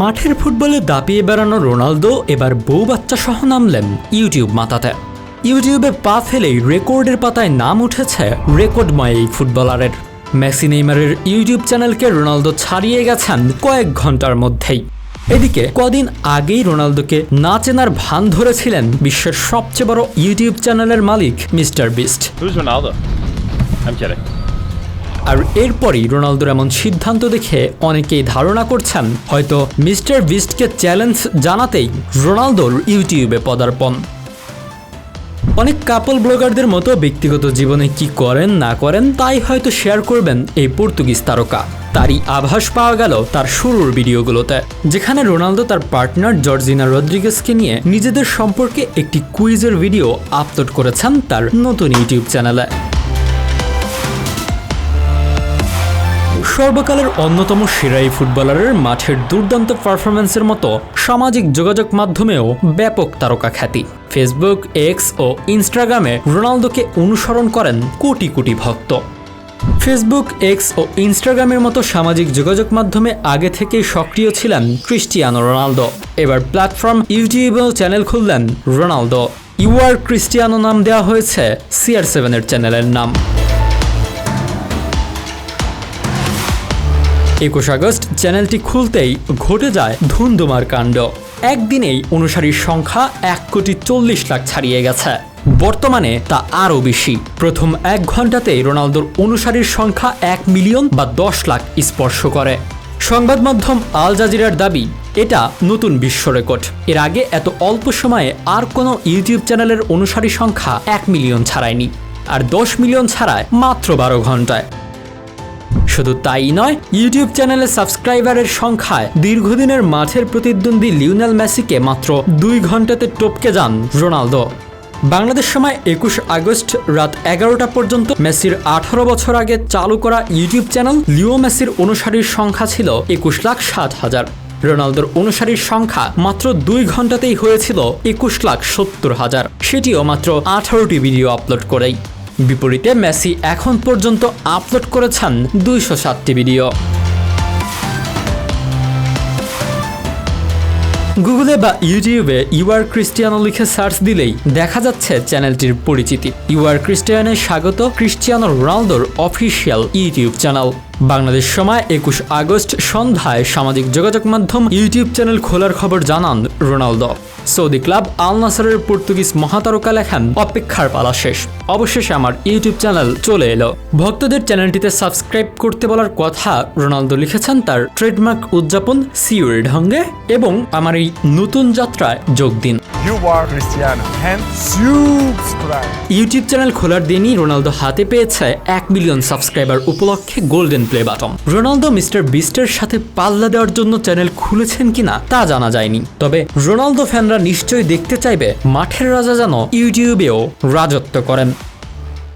মাঠের ফুটবলে দাপিয়ে বেড়ানো রোনালদো এবার বউ বাচ্চা সহ নামলেন ইউটিউব মাতাতে। ইউটিউবে পা ফেলেই রেকর্ডের পাতায় নাম উঠেছে রেকর্ডময় এই ফুটবলারের। মেসি নেইমারের ইউটিউব চ্যানেলকে রোনালদো ছাড়িয়ে গেছেন কয়েক ঘণ্টার মধ্যেই। এদিকে কদিন আগেই রোনালদোকে না চেনার ভান ধরেছিলেন বিশ্বের সবচেয়ে বড় ইউটিউব চ্যানেলের মালিক মিস্টার বিস্ট। আর এরপরই রোনালদোর এমন সিদ্ধান্ত দেখে অনেকেই ধারণা করছেন হয়তো মিস্টার বিস্টকে চ্যালেঞ্জ জানাতেই রোনালদোর ইউটিউবে পদার্পণ। অনেক কাপল ব্লগারদের মতো ব্যক্তিগত জীবনে কি করেন, না করেন, তাই হয়তো শেয়ার করবেন এই পর্তুগিজ তারকা। তারই আভাস পাওয়া গেল তার শুরুর ভিডিওগুলোতে, যেখানে রোনালদো তার পার্টনার জর্জিনা রদ্রিগেসকে নিয়ে নিজেদের সম্পর্কে একটি কুইজের ভিডিও আপলোড করেছেন তার নতুন ইউটিউব চ্যানেলে। সর্বকালের অন্যতম সেরা এই ফুটবলারের মাঠের দুর্দান্ত পারফরম্যান্সের মতো সামাজিক যোগাযোগ মাধ্যমেও ব্যাপক তারকা খ্যাতি। ফেসবুক এক্স ও ইনস্টাগ্রামে রোনালদোকে অনুসরণ করেন কোটি কোটি ভক্ত। ফেসবুক এক্স ও ইনস্টাগ্রামের মতো সামাজিক যোগাযোগ মাধ্যমে আগে থেকেই সক্রিয় ছিলেন ক্রিস্টিয়ানো রোনালদো। এবার প্ল্যাটফর্ম ইউটিউবেও চ্যানেল খুললেন রোনালদো। ইউআর ক্রিস্টিয়ানো নাম দেওয়া হয়েছে সিআর সেভেনের চ্যানেলের নাম। একুশ আগস্ট চ্যানেলটি খুলতেই ঘটে যায় ধুন্ধুমার কাণ্ড। একদিনেই অনুসারীর সংখ্যা এক কোটি চল্লিশ লাখ ছাড়িয়ে গেছে। বর্তমানে তা আরও বেশি। প্রথম এক ঘন্টাতেই রোনালদোর অনুসারীর সংখ্যা এক মিলিয়ন বা দশ লাখ স্পর্শ করে। সংবাদ মাধ্যম আল জাজিরার দাবি, এটা নতুন বিশ্ব রেকর্ড। এর আগে এত অল্প সময়ে আর কোনো ইউটিউব চ্যানেলের অনুসারী সংখ্যা এক মিলিয়ন ছাড়ায়নি। আর দশ মিলিয়ন ছাড়ায় মাত্র বারো ঘন্টায় শুধু তাই নয় ইউটিউব চ্যানেলে সাবস্ক্রাইবারের সংখ্যায় দীর্ঘদিনের মাঠের প্রতিদ্বন্দ্বী লিওনেল মেসিকে মাত্র দুই ঘন্টাতে টপকে যান রোনালদো। বাংলাদেশ সময় একুশ আগস্ট রাত এগারোটা পর্যন্ত মেসির আঠারো বছর আগে চালু করা ইউটিউব চ্যানেল লিও মেসির অনুসারীর সংখ্যা ছিল একুশ লাখ ষাট হাজার। রোনালদোর অনুসারীর সংখ্যা মাত্র দুই ঘন্টাতেই হয়েছিল একুশ লাখ সত্তর হাজার। সেটিও মাত্র আঠারোটি ভিডিও আপলোড করেই। বিপরীতে মেসি এখন পর্যন্ত আপলোড করেছেন দুইশো সাতটি ভিডিও। গুগলে বা ইউটিউবে ইউআর ক্রিস্টিয়ানো লিখে সার্চ দিলেই দেখা যাচ্ছে চ্যানেলটির পরিচিতি। ইউআর ক্রিস্টিয়ানে স্বাগত ক্রিস্টিয়ানো রোনালদোর অফিসিয়াল ইউটিউব চ্যানেল। বাংলাদেশ সময় একুশ আগস্ট সন্ধ্যায় সামাজিক যোগাযোগ মাধ্যম ইউটিউব চ্যানেল খোলার খবর জানান রোনালদো। সৌদি ক্লাব আল নাসারের পর্তুগিজ মহাতারকা লেখেন অপেক্ষার পালা শেষ। অবশেষে আমার ইউটিউব চ্যানেল চলে এলো। ভক্তদের চ্যানেলটিতে সাবস্ক্রাইব করতে বলার কথা রোনালদো লিখেছেন তার ট্রেডমার্ক উদযাপন সিউর ঢঙ্গে এবং আমার এই নতুন যাত্রায় যোগ দিন. ইউটিউব চ্যানেল খোলার দিনই রোনালদো হাতে পেয়েছে এক মিলিয়ন সাবস্ক্রাইবার উপলক্ষে golden play button Ronaldo, mister বিস্টের সাথে পাল্লা দেওয়ার জন্য চ্যানেল খুলেছেন কিনা তা জানা যায়নি। তবে রোনালদো ফ্যানরা নিশ্চয়ই দেখতে চাইবে মাঠের রাজা যেন ইউটিউবেও রাজত্ব করেন।